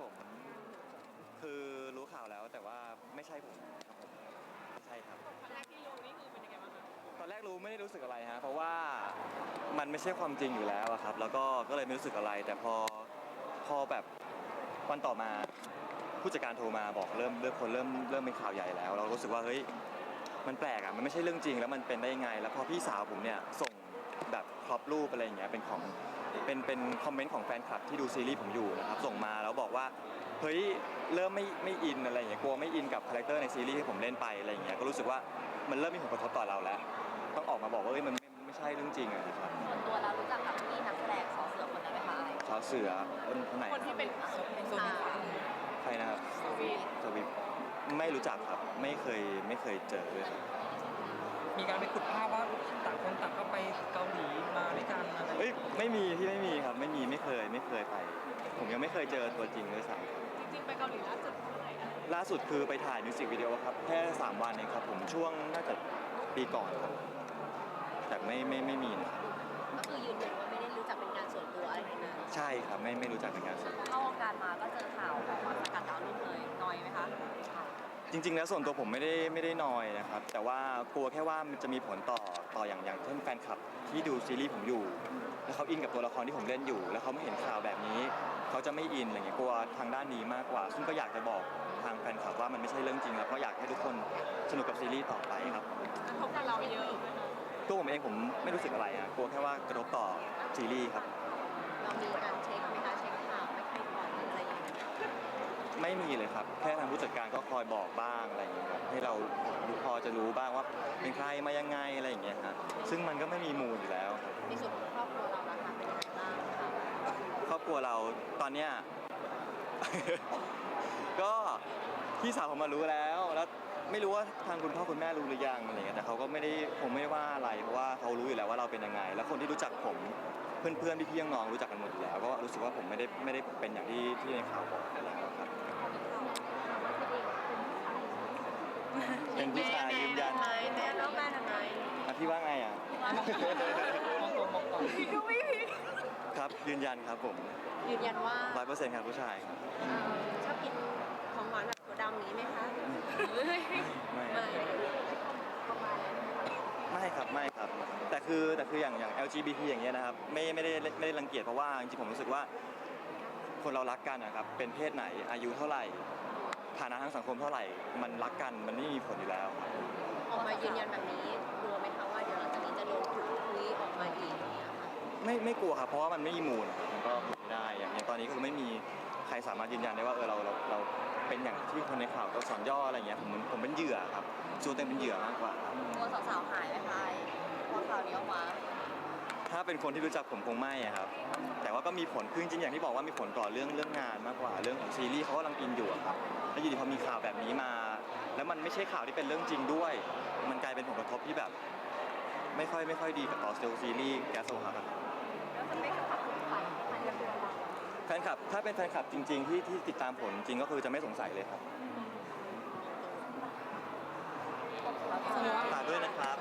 ผม คือรู้ข่าวแล้วแต่ว่าไม่ใช่ผมครับผมไม่ใช่ครับ ครั้งแรกที่รู้นี่คือเป็นยังไงบ้างคะตอนแรกรู้ไม่ได้รู้สึกอะไรฮะเพราะว่ามันไม่ใช่ความจริงอยู่แล้วอะครับ แล้วก็ก็เลยไม่รู้สึกอะไร แต่พอพอแบบวันต่อมาผู้จัดการโทรมาบอกเริ่มเริ่มคนเริ่มเริ่มเป็นข่าวใหญ่แล้ว เรารู้สึกว่าเฮ้ยมันแปลกอะมันไม่ใช่เรื่องจริงแล้วมันเป็นได้ยังไง แล้วพอพี่สาวผมเนี่ยส่งแบบครอปรูปอะไรอย่างเงี้ยเป็นของ เป็นเป็นคอมเมนต์ของแฟนคลับที่ดูซีรีส์ผมอยู่นะครับส่งมาแล้วบอกว่าเฮ้ยเริ่มไม่ไม่อินอะไรอย่างเงี้ยกลัวไม่อินกับคาแรคเตอร์ในซีรีส์ที่ผมเล่นไปอะไรอย่างเงี้ยก็รู้สึกว่ามันเริ่มมีผลกระทบต่อเราแล้ว ต้องออกมาบอกว่าเอ้ยมันไม่ไม่ใช่เรื่องจริงอะนะครับส่วนตัวเรารู้จักกับพี่นักแสดงสอเสือคนนั้นไหมคะไอชาวเสือคนคนไหนคนที่เป็นเป็นข่าวใครนะครับสวีทสวิฟไม่รู้จักครับไม่เคยไม่เคยเจอเลยครับ มีการไปขุดภาพว่าต่างคนต่างก็ไปเกาหลีมาด้วยกันอะไรเอ้ยไม่มีที่ไม่มีครับ ไม่มีไม่เคยไม่เคยไป ผมยังไม่เคยเจอตัวจริงด้วยซ้ำครับจริงๆ ไปเกาหลีล่าสุดเมื่อไหร่อะล่าสุดคือไปถ่ายมิวสิกวิดีโอครับแค่สามวันเองครับ ผมช่วงน่าจะปีก่อนครับ แต่ไม่ไม่ไม่มีนะครับก็คือยืนยันว่าไม่ได้รู้จักเป็นการส่วนตัวอะไรทั้งนั้นใช่ครับไม่ไม่รู้จักเป็นการส่วนตัวเข้าวงการมาก็เจอข่าวออกมาสกัดดาวรุ่งเลยน้อยไหมคะ จริง ๆ แล้วส่วนตัวผมไม่ได้ไม่ได้นอยนะครับ แต่ว่ากลัวแค่ว่ามันจะมีผลต่อต่ออย่างอย่างเช่นแฟนคลับที่ดูซีรีส์ผมอยู่ แล้วเขาอินกับตัวละครที่ผมเล่นอยู่ แล้วเขาไม่เห็นข่าวแบบนี้ เขาจะไม่อินอะไรเงี้ยกลัวทางด้านนี้มากกว่า ซึ่งก็อยากจะบอกทางแฟนคลับว่ามันไม่ใช่เรื่องจริง แล้วก็อยากให้ทุกคนสนุกกับซีรีส์ต่อไปครับกระทบกับเราเยอะไหมคะตัวผมเองผมไม่รู้สึกอะไรอะกลัวแค่ว่ากระทบต่อซีรีส์ครับ ไม่มีเลยครับ แค่ทางผู้จัดการก็คอยบอกบ้างอะไรอย่างเงี้ยครับให้เราพอจะรู้บ้างว่าเป็นใครมายังไงอะไรอย่างเงี้ยครับซึ่งมันก็ไม่มีมูลอยู่แล้วครับในส่วนของครอบครัวเราล่ะคะเป็นยังไงบ้างคะครอบครัวเราตอนเนี้ย ก็พี่สาวผมมารู้แล้วแล้วไม่รู้ว่าทางคุณพ่อคุณแม่รู้หรือยังอะไรเงี้ยแต่เขาก็ไม่ได้ผมไม่ได้ว่าอะไรเพราะว่าเขารู้อยู่แล้วว่าเราเป็นยังไง แล้วคนที่รู้จักผม เพื่อนๆพี่ๆน้องๆรู้จักกันหมดอยู่แล้วก็รู้สึกว่าผมไม่ได้ไม่ได้เป็นอย่างที่ที่ในข่าวบอกอยู่แล้วครับเป็นผู้ชายยืนยันไหมแม่แล้วแม่ทำไมอะพี่ว่าไงอะมองตรงมองตรงดูไม่ผิดครับยืนยันครับผมยืนยันว่าร้อยเปอร์เซ็นต์ครับผู้ชายครับเอ่อชอบกินของหวานแบบถั่วดำนี้ไหมคะ ไม่ ไม่ ไม่ครับไม่ครับ แต่ คือแต่คืออย่างอย่าง LGBT อย่างเงี้ยนะครับไม่ไม่ได้ไม่ได้รังเกียจเพราะว่าจริงๆผมรู้สึกว่า คนเรารักกันนะครับเป็นเพศไหนอายุเท่าไหร่ฐานะทางสังคมเท่าไหร่ มันรักกันมันไม่มีผลอยู่แล้วครับออกมายืนยันแบบนี้กลัวไหมคะว่าเดี๋ยวหลังจากนี้จะโดนขุดคุยออกมาอีกอย่างเงี้ยค่ะไม่ไม่กลัวครับเพราะว่ามันไม่มีมูลครับมันก็พูดไม่ได้อย่างอย่างตอนนี้คือไม่มีใครสามารถยืนยันได้ว่าเออเราเราเราเป็นอย่างที่คนในข่าวตัวสอนย่ออะไรเงี้ยผมผมเป็นเหยื่อครับส่วนตัวเองเป็นเหยื่อมากกว่าครับกลัวสาวๆหายไหมคะพ อข่าวนี้ออกมาถ้าเป็นคนที่รู้จักผมคงไม่อะครับ แต่ว่าก็มีผลคือจริงๆอย่างที่บอกว่ามีผลต่อเรื่องเรื่องงานมากกว่าเรื่องของซีรีส์เขากำลังอินอยู่อะครับแล้วอยู่ดีพอมีข่าวแบบนี้มา แล้วมันไม่ใช่ข่าวที่เป็นเรื่องจริงด้วย มันกลายเป็นผลกระทบที่แบบ ไม่ค่อยไม่ค่อยดีกับต่อเซลล์ซีรีส์แกสโซฮาครับแล้วจะไม่ขับคุณใครใครจะเป็นเราแฟนคลับถ้าเป็นแฟนคลับจริง ๆ ที่ที่ติดตามผลจริงก็คือจะไม่สงสัยเลยครับฝากด้วยนะครับ